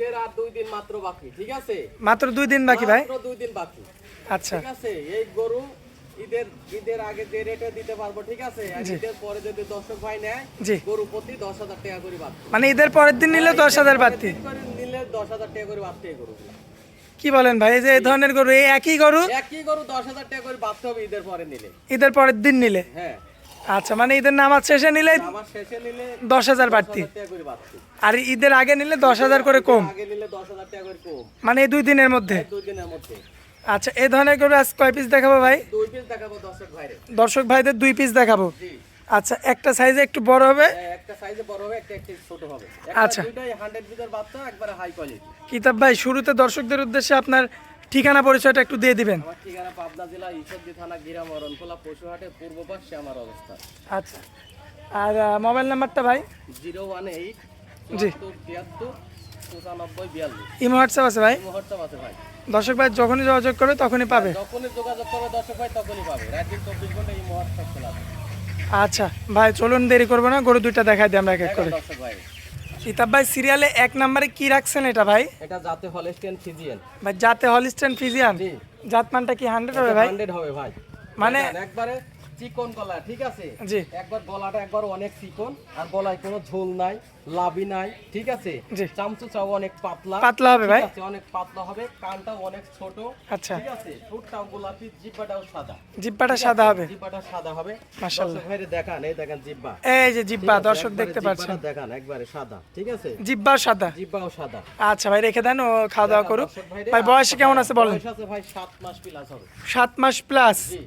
ঈদের আর দুই দিন মাত্র বাকি ঠিক আছে? মাত্র দুই দিন বাকি ভাই? মাত্র দুই দিন বাকি। আচ্ছা। ঠিক আছে এই গরু ঈদের ঈদের আগে যে রেটে দিতে পারব ঠিক আছে? আর ঈদের পরে যদি দর্শক ভাই নেয় গরু প্রতি দশ হাজার টাকা করে বাড়তি। মানে ঈদের পরের দিন নিলে দশ হাজার বাড়তি? নিলে দশ হাজার টাকা করে বাড়তি গরু কি বলেন ভাই এই যে এই ধরনের গরু এই একই গরু? একই গরু দশ হাজার টাকা করে বাড়তে হবে ঈদের পরে নিলে। ঈদের পরের দিন নিলে? হ্যাঁ। আচ্ছা মানে ঈদের নামাজ শেষে নিলে দশ হাজার বাড়তি। আর ঈদের আগে নিলে দশ হাজার করে কম। মানে এই দুই দিনের মধ্যে। আচ্ছা এই ধরনের করে আজ কয় পিস দেখাবো ভাই? দর্শক ভাইদের দুই পিস দেখাবো। আচ্ছা একটা সাইজে একটু বড় হবে। হ্যাঁ, একটা সাইজে বড় হবে একটা একটু ছোট হবে। আচ্ছা। দুইটাই হান্ড্রেড পিসের বাচ্চা একবারে হাই কোয়ালিটি কিতাব ভাই শুরুতে দর্শকদের উদ্দেশ্যে আপনার ঠিকানা পরিচয়টা একটু দিয়ে দিবেন। আমার ঠিকানা পাবনা জেলা ঈশ্বরদী থানা গিরা মরণখোলা পশুহাটে পূর্ব পাশে আমার অবস্থা। আচ্ছা। আর মোবাইল নাম্বারটা ভাই? জিরো ওয়ান এইট জি। চুয়াত্তর তিয়াত্তর পঁচানব্বই বিয়াল্লিশ। ইমো হোয়াটসঅ্যাপ আছে ভাই? আছে ভাই। দর্শক ভাই যখনই যোগাযোগ করবে তখনই পাবে। যখনই যোগাযোগ করবে দর্শক ভাই তখনই পাবে। চব্বিশ ঘণ্টা খোলা আচ্ছা ভাই চলুন দেরি করব না গরু দুইটা দেখাই দিই আমরা এক এক করে। দর্শক ভাই। কিতাব ভাই সিরিয়ালে এক নম্বরে কি রাখছেন এটা ভাই? এটা জাতে হলিস্টেন ফিজিয়ান। ভাই জাতে হলিস্টেন ফিজিয়ান? জাতমানটা কি হান্ড্রেড হবে ভাই? হান্ড্রেড হবে ভাই। মানে- একবারে চিকন গলা ঠিক আছে? জি। একবার গলাটা একবার অনেক চিকন আর গলায় কোনো ঝোল নাই লাভি নাই ঠিক আছে? জি। চামচুচাও অনেক পাতলা। পাতলা হবে ভাই। অনেক পাতলা হবে কানটাও অনেক ছোট আচ্ছা। ঠিক আছে? ঠোঁটটাও গোলাপি জিব্বাটাও সাদা। জিব্বাটা সাদা হবে। জিব্বাটা সাদা হবে। মাশাআল্লাহ। ভাইরে দেখান এই দেখেন জিব্বা। এই যে জিব্বা দর্শক দেখতে পাচ্ছেন। দেখান একবারে সাদা ঠিক আছে? জিব্বা সাদা। জিব্বাও সাদা। আচ্ছা ভাই রেখে দেন ও খাওয়া দাওয়া করুক। ভাই বয়সে কেমন আছে বলেন? বয়স আছে ভাই সাত মাস প্লাস হবে। সাত মাস প্লাস জি।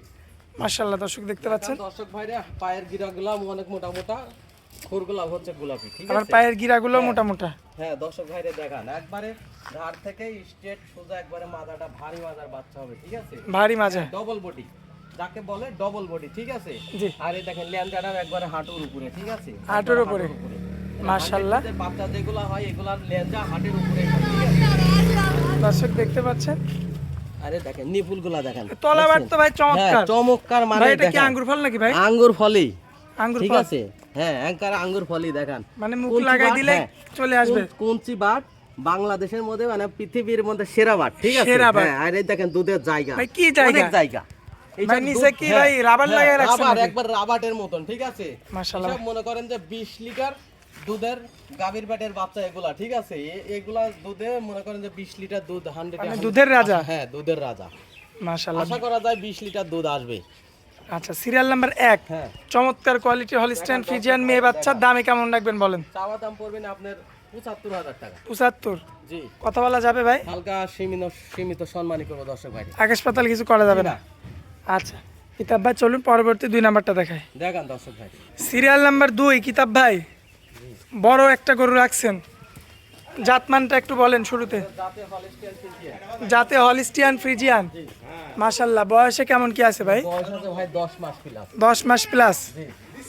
মার্শাল্লাহ দর্শক দেখতে পাচ্ছেন? দর্শক ভাইরা পায়ের গিরাগুলা অনেক মোটা মোটা খুরগুলা হচ্ছে গোলাপি ঠিক আছে? পায়ের গিরাগুলো মোটা মোটা হ্যাঁ দর্শক ভাইরে দেখান একবারে ঘাড় থেকে স্ট্রেট সোজা একবারে মাথাটা ভারী মাজার বাচ্চা হবে ঠিক আছে? ভারী মাঝে। ডবল বডি যাকে বলে ডবল বডি ঠিক আছে? জি। আর এই দেখেন ল্যান্ডাটাও একবারে হাঁটুর উপরে ঠিক আছে? হাঁটুর উপরে। মাশাআল্লাহ। বাচ্চা যেগুলো হয় এগুলার লেঞ্জা হাঁটের উপরে দর্শক দেখতে পাচ্ছেন আরে দেখেন নিপুলগুলা দেখেন। তলাবার তো ভাই হ্যাঁ, চমৎকার চমৎকার মানে এটা কি আঙ্গুর ফল নাকি ভাই? আঙ্গুর ফলি আঙ্গুর ঠিক আছে? হ্যাঁ একবার আঙ্গুর ফলি দেখান। মানে মুখ লাগাই দিলে হ্যাঁ। চলে আসবে। কুন- বাট বাংলাদেশের মধ্যে মানে পৃথিবীর মধ্যে সেরা বাট ঠিক আছে? সেরা বাট। হ্যাঁ আর এই দেখেন দুধের জায়গা। ভাই কি জায়গা? অনেক জায়গা। নিচে কি হ্যাঁ, ভাই রাবার হ্যাঁ, লাগায় রাখছেন রাবার একবার রাবারের মতন ঠিক আছে? মাশাআল্লাহ। মনে করেন যে 20 লিটার দুধের গাভীর পেটের বাচ্চা এগুলা ঠিক আছে? এগুলা দুধে মনে করেন যে 20 লিটার দুধ 100 মানে দুধের রাজা? হ্যাঁ দুধের রাজা। মাশাল্লাহ আশা করা যায় 20 লিটার দুধ আসবে। আচ্ছা সিরিয়াল নাম্বার এক। হ্যাঁ। চমৎকার কোয়ালিটি হলিস্টাইন ফিজিয়ান মেয়ে বাচ্চার দামে কেমন রাখবেন বলেন? চাওয়া দাম পড়বে না আপনার পঁচাত্তর হাজার টাকা। পঁচাত্তর? জি। কথা বলা যাবে ভাই? হালকা সীমিত সীমিত সম্মানই করব দর্শক ভাই। আকাশ পাতাল কিছু করা যাবে না? আচ্ছা কিতাব ভাই চলুন পরবর্তী দুই নাম্বারটা দেখায় দেখান দর্শক ভাই। সিরিয়াল নাম্বার দুই কিতাব ভাই। বড় একটা গরু রাখছেন। জাতমানটা একটু বলেন শুরুতে। যাতে হলিস্টিয়ান ফ্রিজিয়ান? ফ্রিজিয়ান মাশাল্লাহ বয়সে কেমন কি আছে ভাই? দশ মাস প্লাস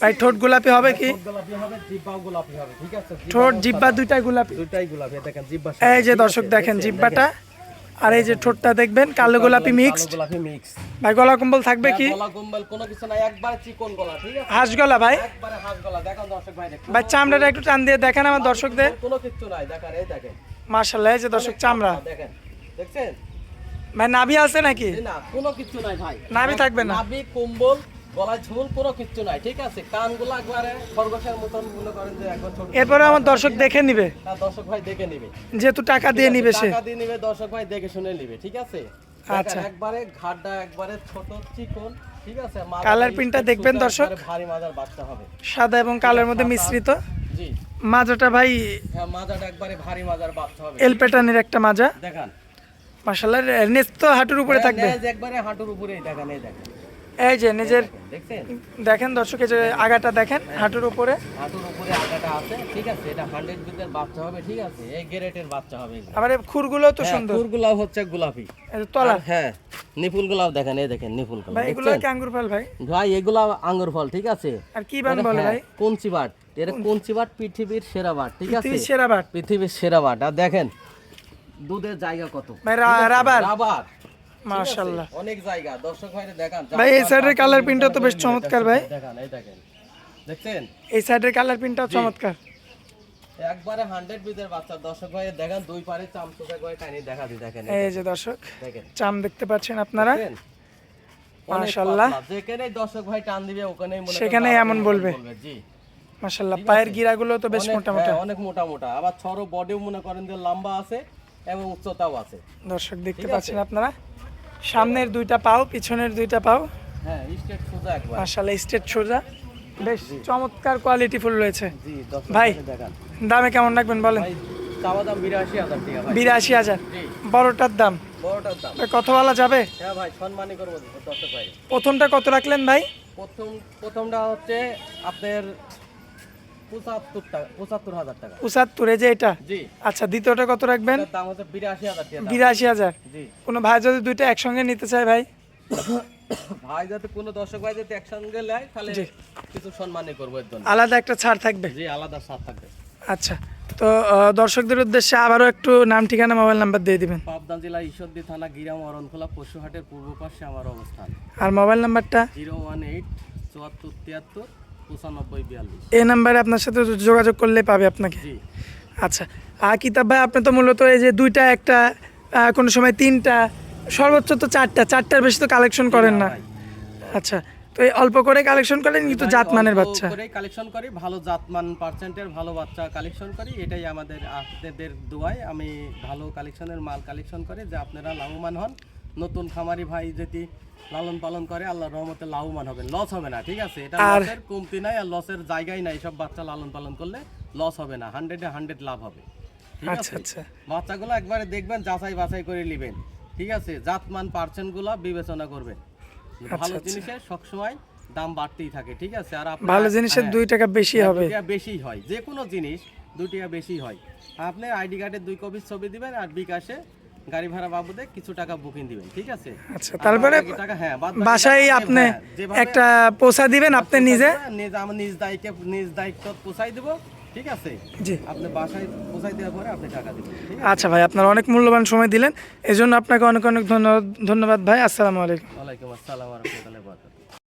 ভাই ঠোঁট গোলাপি হবে কি? ঠোঁট জিব্বা দুইটাই গোলাপি। দুটাই গোলাপি দেখেন এই যে দর্শক দেখেন জিব্বাটা। আর এই যে ঠোঁটটা দেখবেন কালো গোলাপি মিক্স ভাই গলা কম্বল থাকবে কি? গলা গম্বল কোনো কিছু নাই একবারে চিকন গলা ঠিক আছে? হাঁস গলা ভাই? একবারে হাত গলা দেখেন দর্শক ভাই দেখুন ভাই চামড়াটা একটু টান দিয়ে দেখেন আমার দর্শকদের। কোনো কিছু নাই দেখেন এই দেখেন। মার্শাল্লাহ এই যে দর্শক চামড়া। দেখেন দেখছেন? ভাই নাভি আছে নাকি? না কোনো কিছু নাই ভাই। নাভি থাকবে না? নাভি কম্বল গলায় ঝুল কোনো কিছু নাই ঠিক আছে? কানগুলো একবারে খরগোশের মতন মনে করেন যে একবার ছোট এরপরে আমার দর্শক দেখে নিবে। না, দর্শক ভাই দেখে নিবে। যেহেতু টাকা দিয়ে নিবে সে। টাকা দিয়ে নিবে দর্শক ভাই দেখে শুনে নিবে ঠিক আছে? আচ্ছা। একবারে ঘাটটা একবারে ছোট চিকন ঠিক আছে? কালার প্রিন্টটা দেখবেন দর্শক। ভারী মাজার বাচ্চা হবে। সাদা এবং কালোর মধ্যে মিশ্রিত। জি। মাজাটা ভাই হ্যাঁ মাজাটা একবারে ভারী মাজার বাচ্চা হবে। এল প্যাটার্নের একটা মাজা। দেখান। মার্শাল্লাহ নেস তো হাঁটুর উপরে থাকবে। লেজ একবারে হাঁটুর উপরেই দেখেন এই দেখেন। এই যে নিজের দেখেন দর্শক এই যে আগাটা দেখেন হাঁটুর উপরে। হাঁটুর উপরে আগাটা আছে ঠিক আছে? এটা হান্ড্রেড বিটের বাচ্চা হবে ঠিক আছে? এই গ্রেটের বাচ্চা হবে আবার এই খুরগুলো তো হ্যাঁ, সুন্দর। ফুলগুলাও হচ্ছে গোলাপি। এই যে তলা। হ্যাঁ নিপুল গুলাও দেখেন এই দেখেন নিপুলগুলো ভাই এগুলো কি আঙ্গুর ফল ভাই। ভাই এগুলা আঙ্গুর ফল ঠিক আছে? আর কি বান বলে ভাই? কঞ্চি বাট। এর কঞ্চি। বাট পৃথিবীর সেরা বাট ঠিক আছে? পৃথিবীর সেরা বাট। পৃথিবীর সেরা বাট। আর দেখেন দুধের জায়গা কত? ভাই রাবার। রাবার। মাশাল্লাহ অনেক জায়গা দর্শক ভাইরে দেখান ভাই এই সাইডের কালার প্রিন্টটা তো বেশ চমৎকার ভাই। দেখান এই দেখেন। দেখছেন? এই সাইডের কালার প্রিন্টটাও চমৎকার। একবারে হান্ড্রেড বিদের বাচ্চা দর্শক ভাই দেখেন দুই পারে চামচুকা করে টানি দেখা দি দেখেন এই যে দর্শক দেখেন। চাম দেখতে পাচ্ছেন আপনারা। মাশাআল্লাহ। যেখানেই দর্শক ভাই টান দিবে ওখানেই মনে আরও এমন বলবে। জি। মাশাল্লাহ পায়ের গিরাগুলো তো বেশ মোটা মোটা হ্যাঁ, অনেক মোটা মোটা আবার ছড়ো বডিও মনে করেন যে লম্বা আছে এবং উচ্চতাও আছে। দর্শক দেখতে পাচ্ছেন আপনারা। সামনের দুইটা পাও পিছনের দুইটা পাও। হ্যাঁ স্টেট সোজা একবার। সোজা। বেশ চমৎকার কোয়ালিটি ফুল রয়েছে। ভাই। দামে কেমন রাখবেন বলেন? ভাই চাওয়া দাম বিরাশি হাজার বিরাশি হাজার। বড়টার দাম। বড়টার দাম। কত বলা যাবে? হ্যাঁ ভাই সম্মানই করব প্রথমটা কত রাখলেন ভাই? প্রথম প্রথমটা হচ্ছে আপনার পঁচাত্তর যে এটা? জি। আচ্ছা দ্বিতীয়টা কত রাখবেন? বিরাশি হাজার কোনো ভাই যদি দুইটা একসঙ্গে নিতে চায় ভাই? ভাই যাতে কোনো দর্শক ভাই যদি একসঙ্গে নেয় তাহলে কিছু সম্মানই করব এর জন্য। আলাদা একটা ছাড় থাকবে? জি আলাদা সাথ থাকবে। আচ্ছা তো দর্শকদের উদ্দেশ্যে আবারও একটু নাম ঠিকানা মোবাইল নাম্বার দিয়ে দিবেন। পাবনা জেলা ঈশ্বরদী থানা গিরাম অরণখোলা পশুহাটের পূর্ব পাশে আমার অবস্থান। আর মোবাইল নাম্বারটা? জিরো ওয়ান এইট চুয়াত্তর তিয়াত্তর পঁচানব্বই বিয়াল্লিশ। এই নাম্বারে আপনার সাথে যোগাযোগ করলে পাবে আপনাকে? আচ্ছা। আর কিতাব ভাই আপনি তো মূলত এই যে দুইটা একটা কোনো সময় তিনটা সর্বোচ্চ তো চারটা চারটার বেশি তো কালেকশন করেন না। আচ্ছা তো এই অল্প করে কালেকশন করেন কিন্তু জাতমানের বাচ্চা। করে কালেকশন করি ভালো জাতমান পার্সেন্টের ভালো বাচ্চা কালেকশন করি এটাই আমাদের আপনাদের দোয়ায় আমি ভালো কালেকশনের মাল কালেকশন করি যে আপনারা লাভবান হন। নতুন খামারি ভাই যদি লালন পালন করে আল্লাহর রহমতে লাভবান হবেন। লস হবে না ঠিক আছে? এটা লসের কমতি নাই আর লসের জায়গায় নাই। সব বাচ্চা লালন পালন করলে লস হবে না। হান্ড্রেডে হান্ড্রেড লাভ হবে। ঠিক আচ্ছা আছে? আচ্ছা। বাচ্চাগুলো একবারে দেখবেন যাচাই বাছাই করে নেবেন। ঠিক আছে? জাতমান পার্সেন্টগুলো বিবেচনা করবেন। ভালো জিনিসের সবসময় দাম বাড়তেই থাকে ঠিক আছে? আর ভালো জিনিসের হ্যাঁ, দুই টাকা বেশি হ্যাঁ, হবে। বেশি হয়। যে কোনো জিনিস দুই টাকা বেশি হয়। আপনি আইডি কার্ডের দুই কপির ছবি দিবেন আর বিকাশে গাড়ি ভাড়া বাবুদে কিছু টাকা বুকিং দিবেন ঠিক আছে? আচ্ছা তারপরে টাকা হ্যাঁ বাসায় আপনি হ্যাঁ, একটা পোষা দিবেন আপনি নিজে? নিজ আমার নিজ দায়িত্বে নিজ দায়িত্ব পোষাই দেবো ঠিক আছে? জি। আপনি বাসায় পোষাই দেওয়ার পরে আপনি টাকা দিবেন আচ্ছা ভাই আপনার অনেক মূল্যবান সময় দিলেন। এজন্য আপনাকে অনেক অনেক ধন্যবাদ ধন্যবাদ ভাই। আসসালামু আলাইকুম। ওয়ালাইকুম আসসালাম রহমতুল্লাহ